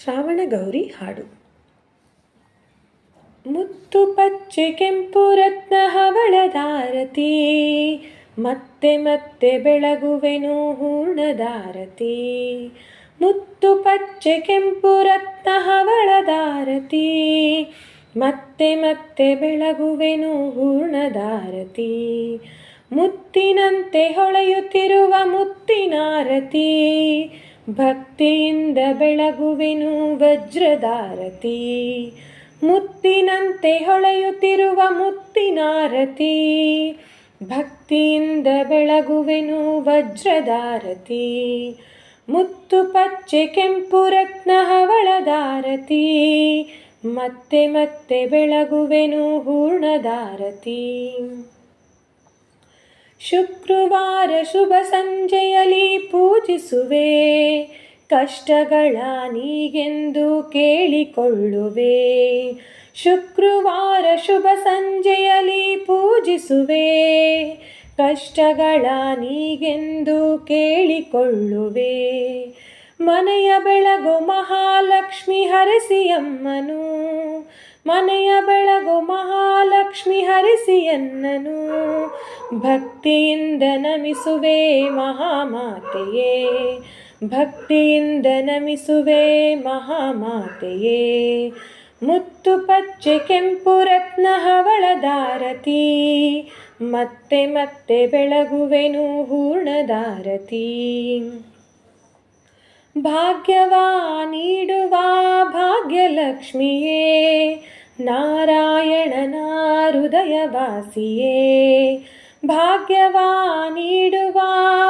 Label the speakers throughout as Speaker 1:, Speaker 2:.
Speaker 1: ಶ್ರಾವಣಗೌರಿ ಹಾಡು. ಮುತ್ತು ಪಚ್ಚೆ ಕೆಂಪು ರತ್ನ ಹವಳದಾರತಿ ಮತ್ತೆ ಮತ್ತೆ ಬೆಳಗುವೆನು ಹೂರ್ಣದಾರತಿ ಮುತ್ತು ಪಚ್ಚೆ ಕೆಂಪು ರತ್ನ ಹವಳದಾರತಿ ಮತ್ತೆ ಮತ್ತೆ ಬೆಳಗುವೆನು ಹೂರ್ಣದಾರತಿ ಮುತ್ತಿನಂತೆ ಹೊಳೆಯುತ್ತಿರುವ ಮುತ್ತಿನಾರತಿ ಭಕ್ತಿಯಿಂದ ಬೆಳಗುವೆನು ವಜ್ರದಾರತಿ ಮುತ್ತಿನಂತೆ ಹೊಳೆಯುತ್ತಿರುವ ಮುತ್ತಿನಾರತಿ. ಭಕ್ತಿಯಿಂದ ಬೆಳಗುವೆನು ವಜ್ರದಾರತಿ ಮುತ್ತು ಪಚ್ಚೆ ಕೆಂಪು ರತ್ನ ಹವಳದಾರತಿ ಮತ್ತೆ ಮತ್ತೆ ಬೆಳಗುವೆನು ಹೂರ್ಣದಾರತಿ ಶುಕ್ರವಾರ ಶುಭ ಸಂಜೆಯಲ್ಲಿ ಪೂಜಿಸುವೆ. ಕಷ್ಟಗಳ ನೀಗೆಂದು ಕೇಳಿಕೊಳ್ಳುವೆ. ಶುಕ್ರವಾರ ಶುಭ ಸಂಜೆಯಲ್ಲಿ ಪೂಜಿಸುವೆ. ಕಷ್ಟಗಳ ನೀಗೆಂದು ಕೇಳಿಕೊಳ್ಳುವೆ. ಮನೆಯ ಬೆಳಗು ಮಹಾಲಕ್ಷ್ಮಿ ಹರಸಿಯಮ್ಮನು. ಮನೆಯ ಬೆಳಗು ಮಹಾಲಕ್ಷ್ಮಿ ಹರಿಸಿಯನ್ನನು. ಭಕ್ತಿಯಿಂದ ನಮಿಸುವೆ ಮಹಾಮಾತೆಯೇ ಭಕ್ತಿಯಿಂದ ನಮಿಸುವೆ ಮಹಾಮಾತೆಯೇ. ಮುತ್ತು ಪಚ್ಚೆ ಕೆಂಪು ರತ್ನ ಹವಳದಾರತಿ ಮತ್ತೆ ಮತ್ತೆ ಬೆಳಗುವೆನು ಹೂರ್ಣದಾರತಿ ಭಾಗ್ಯವ ನೀಡುವ ಭಾಗ್ಯಲಕ್ಷ್ಮಿಯೇ, ನಾರಾಯಣನ ಹೃದಯವಾಸಿಯೇ ಭಾಗ್ಯವ ನೀಡುವ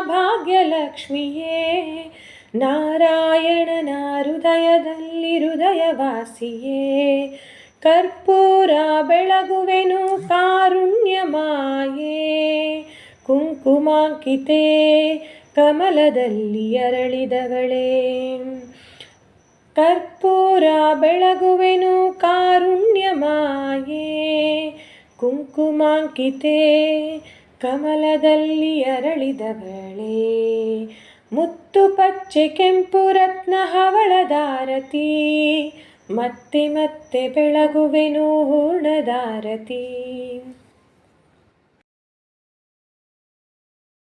Speaker 1: ಭಾಗ್ಯಲಕ್ಷ್ಮಿಯೇ, ನಾರಾಯಣನ ಹೃದಯದಲ್ಲಿ ಹೃದಯವಾಸಿಯೇ, ಕರ್ಪೂರ ಬೆಳಗುವೆನು ಕಾರುಣ್ಯ ಮಾಯೇ, ಕುಂಕುಮಾಂಕಿತೆ ಕಮಲದಲ್ಲಿ ಅರಳಿದವಳೇ. ಕರ್ಪೂರ ಬೆಳಗುವೆನು ಕಾರುಣ್ಯ ಮಾಯೇ, ಕುಂಕುಮಾಂಕಿತೆ ಕಮಲದಲ್ಲಿ ಅರಳಿದವಳೇ ಮುತ್ತು ಪಚ್ಚೆ ಕೆಂಪು ರತ್ನ ಹವಳದಾರತಿ ಮತ್ತೆ ಮತ್ತೆ ಬೆಳಗುವೆನು ಹೂರ್ಣದಾರತಿ